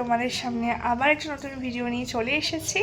তোমাদের সামনে আবার একটা নতুন ভিডিও নিয়ে চলে এসেছি।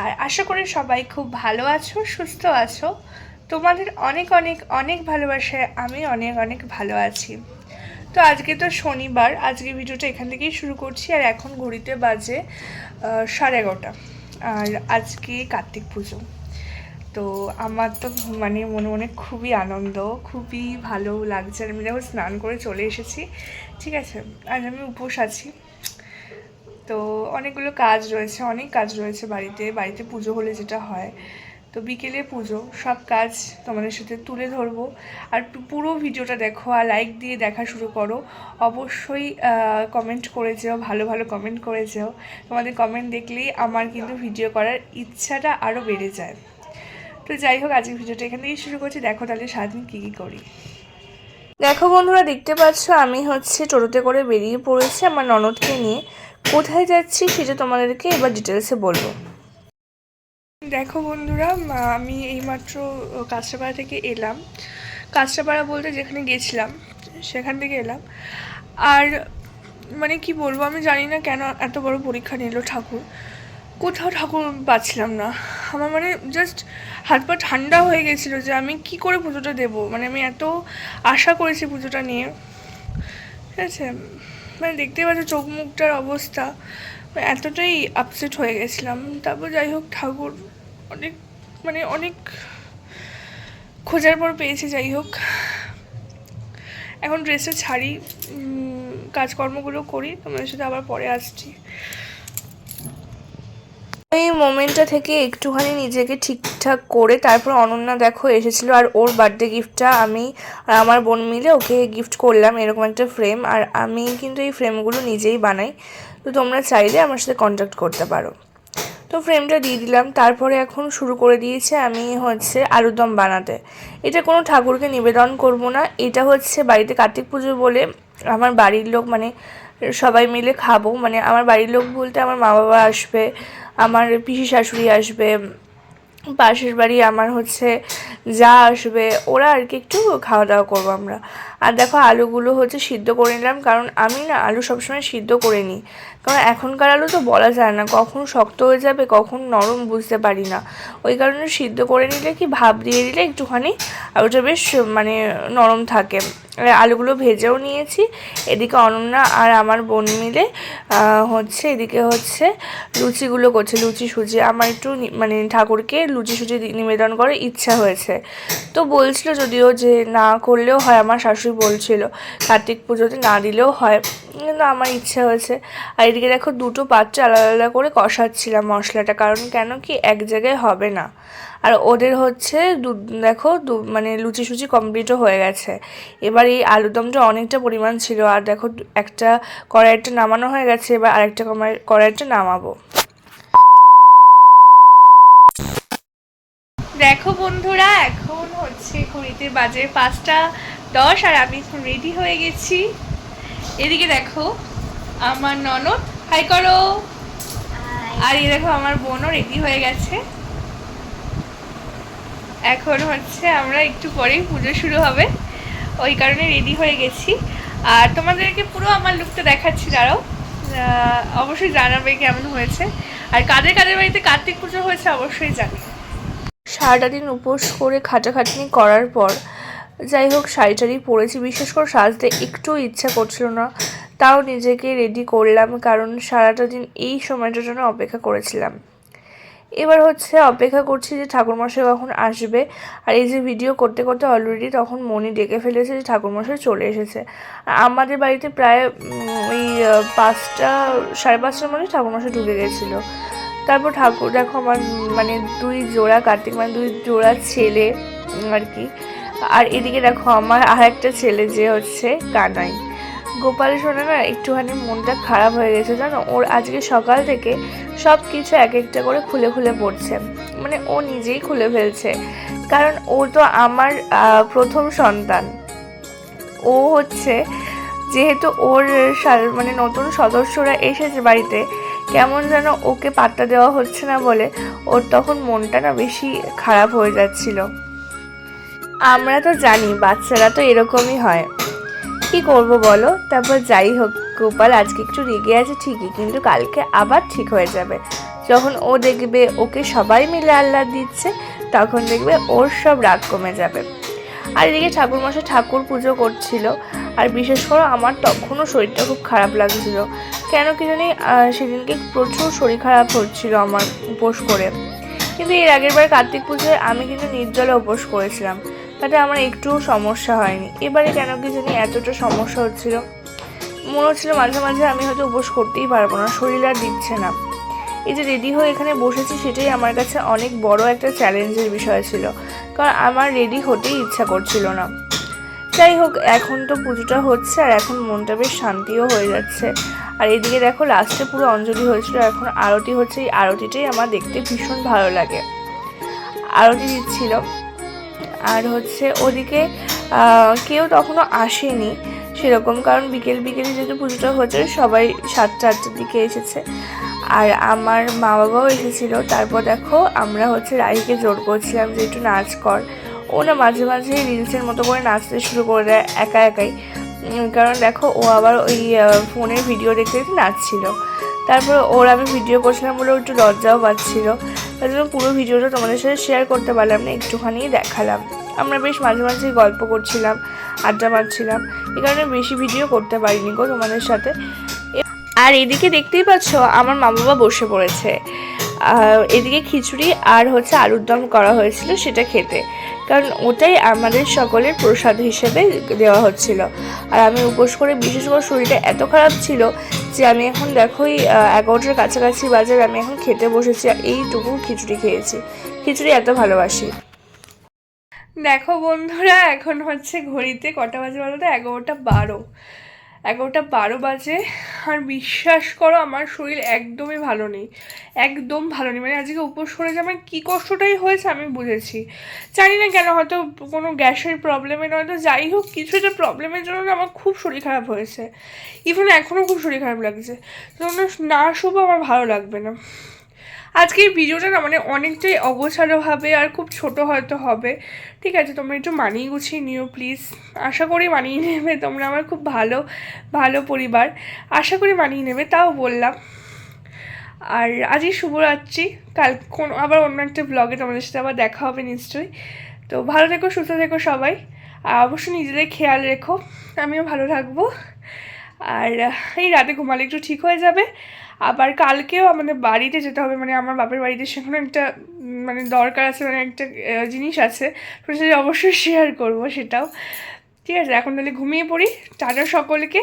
আর আশা করি সবাই খুব ভালো আছো, সুস্থ আছো। তোমাদের অনেক অনেক অনেক ভালোবাসায় আমি অনেক অনেক ভালো আছি। তো আজকে তো শনিবার, আজকে ভিডিওটা এখান থেকেই শুরু করছি। আর এখন ঘড়িতে বাজে সাড়ে এগারোটা। আর আজকে কার্তিক পুজো। তো আমার তো মানে মনে মনে খুবই আনন্দ, খুবই ভালো লাগছে। আর আমি দেখো স্নান করে চলে এসেছি। ঠিক আছে? আজ আমি উপোস আছি। তো অনেকগুলো কাজ রয়েছে, অনেক কাজ রয়েছে বাড়িতে। বাড়িতে পুজো হলে যেটা হয়, তো বিকেলে পুজো, সব কাজ তোমাদের সাথে তুলে ধরবো। আর পুরো ভিডিওটা দেখো আর লাইক দিয়ে দেখা শুরু করো। অবশ্যই কমেন্ট করে যেও, ভালো ভালো কমেন্ট করে যেও। তোমাদের কমেন্ট দেখলেই আমার কিন্তু ভিডিও করার ইচ্ছাটা আরও বেড়ে যায়। তো যাই হোক, আজকের ভিডিওটা এখান থেকেই শুরু করছি। দেখো তাহলে সারাদিন কী কী করি। দেখো বন্ধুরা, দেখতে পাচ্ছ আমি হচ্ছে টোটোতে করে বেরিয়ে পড়েছি আমার ননদকে নিয়ে। কোথায় যাচ্ছি সেটা তোমাদেরকে এবার ডিটেলসে বলব। দেখো বন্ধুরা আমি এইমাত্র কাঁচরাপাড়া থেকে এলাম। কাঁচরাপাড়া বলতে যেখানে গেছিলাম, সেখান থেকে এলাম। আর মানে কি বলব, আমি জানি না কেন এত বড় পরীক্ষা নিল ঠাকুর। কোথাও ঠাকুর পাচ্ছিলাম না। আমার মানে জাস্ট হাত পা ঠান্ডা হয়ে গেছিল যে আমি কি করে পুজোটা দেবো? মানে আমি এত আশা করেছি পুজোটা নিয়ে। ঠিক আছে? মানে দেখতে পাচ্ছ চোখ মুখটার অবস্থা এতটাই আপসেট হয়ে গেছিলাম। তারপর যাই হোক, ঠাকুর অনেক মানে অনেক খোঁজার পর পেয়েছি, যাই হোক। এখন ড্রেসে ছাড়ি কাজকর্মগুলো করি, তোমাদের সাথে আবার পরে আসছি। এই মোমেন্টটা থেকে একটুখানি নিজেকে ঠিকঠাক করে তারপর অনন্যা দেখো এসেছিল আর ওর বার্থডে গিফটটা আমি আর আমার বোন মিলে ওকে গিফট করলাম এরকম একটা ফ্রেম আর আমি কিন্তু এই ফ্রেমগুলো নিজেই বানাই। তো তোমরা চাইলে আমার সাথে কন্ট্যাক্ট করতে পারো। তো ফ্রেমটা দিয়ে দিলাম, তারপরে এখন শুরু করে দিয়েছে আমি হচ্ছে আলুদম বানাতে। এটা কোনো ঠাকুরকে নিবেদন করব না, এটা হচ্ছে বাড়িতে কার্তিক পুজো বলে আমার বাড়ির লোক মানে সবাই মিলে খাব। মানে আমার বাড়ির লোক বলতে আমার মা বাবা আসবে, আমার পিসি শাশুড়ি আসবে, পাশের বাড়ি আমার হচ্ছে যা আসবে, ওরা আর কি একটু খাওয়া দাওয়া করব আমরা। আর দেখো আলুগুলো হচ্ছে সিদ্ধ করে নিলাম, কারণ আমি না আলু সবসময় সিদ্ধ করে নিই। কারণ এখনকার আলু তো বলা যায় না, কখন শক্ত হয়ে যাবে, কখন নরম বুঝতে পারি না। ওই কারণে সিদ্ধ করে নিলে কি ভাপ দিয়ে দিলে একটুখানি আলুটা বেশ মানে নরম থাকে। আলুগুলো ভেজেও নিয়েছি। এদিকে অনন্যা আর আমার বোন মিলে হচ্ছে এদিকে হচ্ছে লুচিগুলো করছে, লুচি সুজি। আমার একটু মানে ঠাকুরকে লুচি সুজি নিবেদন করার ইচ্ছা হয়েছে। তো বলছিল যদিও যে না করলেও হয়, আমার শাশুড়ি বলছিল কার্তিক পুজোতে না দিলেও হয়, কিন্তু আমার ইচ্ছা হয়েছে। আর এদিকে দেখো দুটো পাত্র আলাদা আলাদা করে কষাচ্ছিলাম মশলাটা, কারণ কেন কি এক জায়গায় হবে না। আর ওদের হচ্ছে দু দেখো দু মানে লুচি সুচি কমপ্লিটও হয়ে গেছে। এবার এই আলুদমটা অনেকটা পরিমাণ ছিল আর দেখো একটা কড়াইটা নামানো হয়ে গেছে এবার আরেকটা কড়াই- কড়াইটা নামাবো। দেখো বন্ধুরা এখন হচ্ছে ঘড়িতে বাজে পাঁচটা দশ আর আমি এখন রেডি হয়ে গেছি। এদিকে দেখো আমার ননদ হাই করো। আর এই দেখো আমার বোনও রেডি হয়ে গেছে। এখন হচ্ছে আমরা একটু পরেই পুজো শুরু হবে। ওই কারণে রেডি হয়ে গেছি। আর তোমাদেরকে পুরো আমার লুকটা দেখাচ্ছি, দাঁড়াও। অবশ্যই জানাবে কেমন হয়েছে। আর কাদের কাদের বাড়িতে কার্তিক পুজো হয়েছে অবশ্যই জানি। সারাটা দিন উপোস করে খাটাখাটনি করার পর যাই হোক শাড়ি টাড়ি পরেছি। বিশেষ করে সাজতে একটু ইচ্ছা করছিল না। তাও নিজেকে রেডি করলাম, কারণ সারাটা দিন এই সময়টার জন্য অপেক্ষা করেছিলাম। এবার হচ্ছে অপেক্ষা করছি যে ঠাকুরমশাই কখন আসবে। আর এই যে ভিডিও করতে করতে অলরেডি তখন মনি ডেকে ফেলেছে যে ঠাকুরমশাই চলে এসেছে। আমাদের বাড়িতে প্রায় ওই পাঁচটা, সাড়ে পাঁচটার মধ্যে ঠাকুরমশাই ঢুকে গেছিল। তারপর ঠাকুর, দেখো আমার মানে দুই জোড়া, কার্তিক মানে দুই জোড়া ছেলে আর কি। আর এদিকে দেখো আমার আর একটা ছেলে যে হচ্ছে কানাই। গোপাল শোনা না একটুখানি মনটা খারাপ হয়ে গেছে, জানো? ওর আজকে সকাল থেকে সব কিছু এক একটা করে খুলে খুলে পড়ছে। মানে ও নিজেই খুলে ফেলছে। কারণ ও তো আমার প্রথম সন্তান। ও হচ্ছে যেহেতু ওর মানে নতুন সদস্যরা এসেছে বাড়িতে, কেমন যেন ওকে পাত্তা দেওয়া হচ্ছে না বলে ওর তখন মনটা না বেশি খারাপ হয়ে যাচ্ছিল। আমরা তো জানি বাচ্চারা তো এরকমই হয়। কি করব বলো? তারপর যাই হোক, গোপাল আজকে একটু রেগে আছে ঠিকই, কিন্তু কালকে আবার ঠিক হয়ে যাবে। যখন ও দেখবে ওকে সবাই মিলে আল্লাহ দিচ্ছে, তখন দেখবে ওর সব রাগ কমে যাবে। আর এদিকে ঠাকুর মশাই ঠাকুর পুজো করছিল, আর বিশেষ করে আমার তখনও শরীরটা খুব খারাপ লাগছিল। কেন কি জানি সেদিনকে প্রচুর শরীর খারাপ হচ্ছিল আমার উপোস করে। কিন্তু এর আগের বার কার্তিক পুজোয় আমি কিন্তু নির্জলে উপোস করেছিলাম। তাতে আমার একটুও সমস্যা হয়নি। এবারে কেন কি জানি এতটা সমস্যা হচ্ছিল। মনে হচ্ছিল মাঝে মাঝে আমি হয়তো উপোস করতেই পারব না, শরীর আর দিচ্ছে না। এই যে রেডি হয়ে এখানে বসেছি সেটাই আমার কাছে অনেক বড় একটা চ্যালেঞ্জের বিষয় ছিল। কারণ আমার রেডি হতেই ইচ্ছা করছিল না। যাই হোক, এখন তো পুজোটা হচ্ছে আর এখন মনটা বেশ শান্তিও হয়ে যাচ্ছে। আর এদিকে দেখো লাস্টে পুরো অঞ্জলি হয়েছিল এখন আরতি হচ্ছে। এই আরতিটাই আমার দেখতে ভীষণ ভালো লাগে। আরতি দিচ্ছিল। আর হচ্ছে ওদিকে কেউ তখনও আসেনি সেরকম, কারণ বিকেল বিকেলে যেহেতু পুজোটা হচ্ছে, সবাই সাতটা, আটটার দিকে এসেছে। আর আমার মা বাবাও এসেছিল। তারপর দেখো, আমরা হচ্ছে রাহিকে জোর করছিলাম যে, একটু নাচ কর। ও না মাঝে মাঝে রিলসের মতো করে নাচতে শুরু করে দেয়, একা একাই। কারণ দেখো, ও আবার ওই ফোনের ভিডিও দেখতে দেখতে নাচছিল। তারপর ওর আমি ভিডিও করছিলাম বলে একটু লজ্জাও পাচ্ছিলো। তার জন্য পুরো ভিডিওটা তোমাদের সাথে শেয়ার করতে পারলাম না, একটুখানি দেখালাম। আমরা বেশ মাঝে মাঝে গল্প করছিলাম, আড্ডা মারছিলাম। এই কারণে বেশি ভিডিও করতে পারিনি গো তোমাদের সাথে। আর এদিকে দেখতেই পাচ্ছ, আমার মা বাবা বসে পড়েছে। এদিকে খিচুড়ি আর হচ্ছে আলুর দম করা হয়েছিল সেটা খেতে। কারণ ওটাই আমাদের সকলের প্রসাদ হিসেবে দেওয়া হচ্ছিল। আর আমি উপোস করে বিশেষ করে শরীরটা এত খারাপ ছিল যে আমি এখন দেখোই এগারোটার কাছাকাছি বাজার আমি এখন খেতে বসেছি এইটুকু খিচুড়ি খেয়েছি। খিচুড়ি এত ভালোবাসি। দেখো বন্ধুরা, এখন হচ্ছে ঘড়িতে কটা বাজে বলো এগারোটা বারো। এগারোটা বারো বাজে। আর বিশ্বাস করো, আমার শরীর একদমই ভালো নেই। একদম ভালো নেই। মানে আজকে উপোস করে যে আমার কী কষ্টটাই হয়েছে আমি বুঝেছি। জানি না কেন, হয়তো কোনো গ্যাসের প্রবলেমে নয়তো যাই হোক, কিছু একটা প্রবলেমের জন্য আমার খুব শরীর খারাপ হয়েছে। ইভেন এখনও খুব শরীর খারাপ লাগছে। জন্য না শুভ, আমার ভালো লাগবে না। আজকে এই ভিডিওটা না মানে অনেকটাই অগোছালো হবে আর খুব ছোট হয়তো হবে। ঠিক আছে, তোমরা একটু মানিয়ে গুছিয়ে নিও প্লিজ আশা করি মানিয়ে নেবে তোমরা, আমার খুব ভালো ভালো পরিবার। আশা করি মানিয়ে নেবে, তাও বললাম। আর আজই শুভরাত্রি, কাল কোন, আবার অন্য একটা ব্লগে তোমাদের সাথে আবার দেখা হবে নিশ্চয়ই। তো ভালো থেকো, সুস্থ থেকো সবাই। আর অবশ্যই নিজেদের খেয়াল রেখো। আমিও ভালো থাকব। আর এই রাতে ঘুমালে একটু ঠিক হয়ে যাবে। আবার কালকেও আমাদের বাড়িতে যেতে হবে মানে আমার বাপের বাড়িতে সেখানে একটা মানে দরকার আছে মানে একটা জিনিস আছে তো সেটা অবশ্যই শেয়ার করব সেটাও। ঠিক আছে এখন তাহলে ঘুমিয়ে পড়ি টাটা সকলকে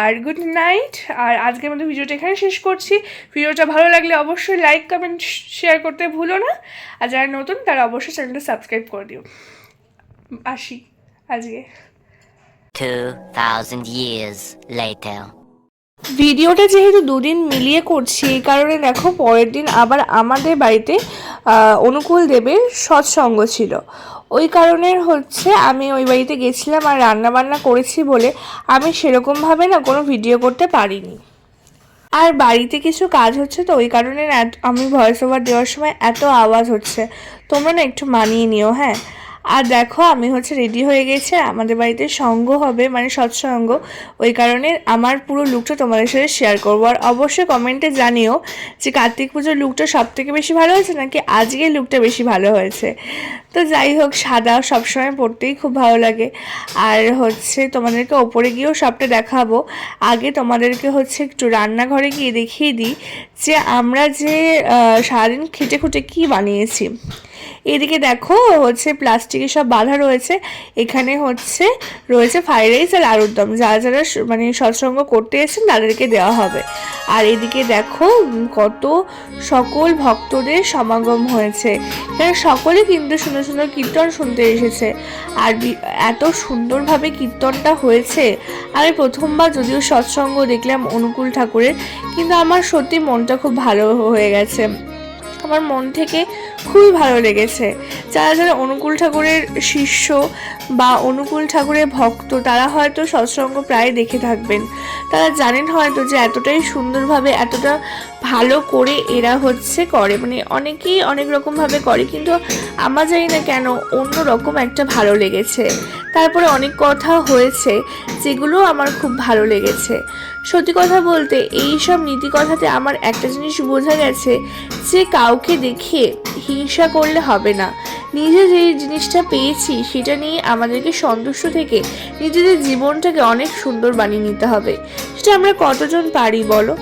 আর গুড নাইট আর আজকের মতো ভিডিওটা এখানে শেষ করছি। ভিডিওটা ভালো লাগলে অবশ্যই লাইক কমেন্ট শেয়ার করতে ভুলো না আর যারা নতুন তারা অবশ্যই চ্যানেলটা সাবস্ক্রাইব করে দিও। আসি আজকে। 2,000 years later. ভিডিওটা যেহেতু দুদিন মিলিয়ে করছি, এই কারণে দেখো পরের দিন আবার আমাদের বাড়িতে অনুকূল দেবের সৎসঙ্গ ছিল। ওই কারণে হচ্ছে আমি ওই বাড়িতে গেছিলাম আর রান্নাবান্না করেছি বলে আমি সেরকমভাবে না কোনো ভিডিও করতে পারিনি। আর বাড়িতে কিছু কাজ হচ্ছে তো, ওই কারণে আমি ভয়েস ওভার দেওয়ার সময় এত আওয়াজ হচ্ছে। তোমরা না একটু মানিয়ে নিও হ্যাঁ? আর দেখো, আমি হচ্ছে রেডি হয়ে গেছে আমাদের বাড়িতে সঙ্গ হবে মানে সৎসঙ্গ। ওই কারণে আমার পুরো লুকটা তোমাদের সাথে শেয়ার করব। আর অবশ্যই কমেন্টে জানিও যে কার্তিক পুজোর লুকটা সব থেকে বেশি ভালো হয়েছে, নাকি আজকের লুকটা বেশি ভালো হয়েছে? তো যাই হোক, সাদা সবসময় পরতেই খুব ভালো লাগে। আর হচ্ছে তোমাদেরকে ওপরে গিয়েও সবটা দেখাবো। আগে তোমাদেরকে হচ্ছে একটু রান্নাঘরে গিয়ে দেখিয়ে দিই যে আমরা যে সারাদিন খেটে খুঁটে কী বানিয়েছি। এদিকে দেখো হচ্ছে প্লাস্টিকের সব বাধা রয়েছে। এখানে হচ্ছে রয়েছে ফ্রাইড রাইস আর আলুর দম। যারা যারা মানে সৎসঙ্গ করতে এসেছেন তাদেরকে দেওয়া হবে। আর এদিকে দেখো কত সকল ভক্তদের সমাগম হয়েছে। এখানে সকলে কিন্তু সুন্দর সুন্দর কীর্তন শুনতে এসেছে। আর এত সুন্দরভাবে কীর্তনটা হয়েছে। আমি প্রথমবার যদিও সৎসঙ্গ দেখলাম অনুকূল ঠাকুরের, কিন্তু আমার সত্যি মনটা খুব ভালো হয়ে গেছে। আমার মন থেকে খুবই ভালো লেগেছে। যারা যারা অনুকূল ঠাকুরের শিষ্য বা অনুকূল ঠাকুরের ভক্ত, তারা হয়তো সৎসঙ্গ প্রায় দেখে থাকবেন। তারা জানেন হয়তো যে এতটাই সুন্দরভাবে, এতটা ভালো করে এরা হচ্ছে করে। মানে অনেকেই অনেক রকমভাবে করে, কিন্তু আমার জানি না কেন অন্য রকম একটা ভালো লেগেছে। তারপরে অনেক কথা হয়েছে যেগুলো আমার খুব ভালো লেগেছে। সত্যি কথা বলতে এই সব নীতি কথাতে আমার একটা জিনিস বোঝা গেছে যে কাউকে দেখে হিংসা করলে হবে না। নিজে যে জিনিসটা পেয়েছি সেটা নিয়ে আমাদেরকে সন্তুষ্ট থেকে নিজেদের জীবনটাকে অনেক সুন্দর বানিয়ে নিতে হবে। সেটা আমরা কতজন পারি বলো?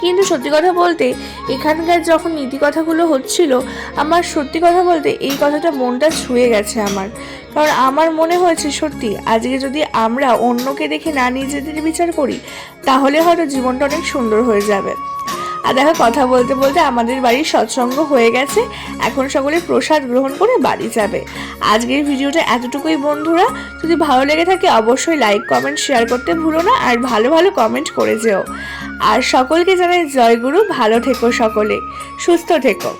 কিন্তু সত্যি কথা বলতে, এখানকার যখন নীতি কথাগুলো হচ্ছিল, আমার সত্যি কথা বলতে এই কথাটা মনটা ছুঁয়ে গেছে আমার। কারণ আমার মনে হয়েছে, সত্যি, আজকে যদি আমরা অন্যকে দেখে না নিজেদের বিচার করি, তাহলে হয়তো জীবনটা অনেক সুন্দর হয়ে যাবে। আর দেখো, কথা বলতে বলতে আমাদের বাড়ির সৎসঙ্গ হয়ে গেছে। এখন সকলে প্রসাদ গ্রহণ করে বাড়ি যাবে। আজকের ভিডিওটা এতটুকুই, বন্ধুরা। যদি ভালো লেগে থাকে, অবশ্যই লাইক কমেন্ট শেয়ার করতে ভুলো না। আর ভালো ভালো কমেন্ট করে যেও। আর সকলকে জানাই জয়গুরু ভালো থেকো সকলে সুস্থ থেকো।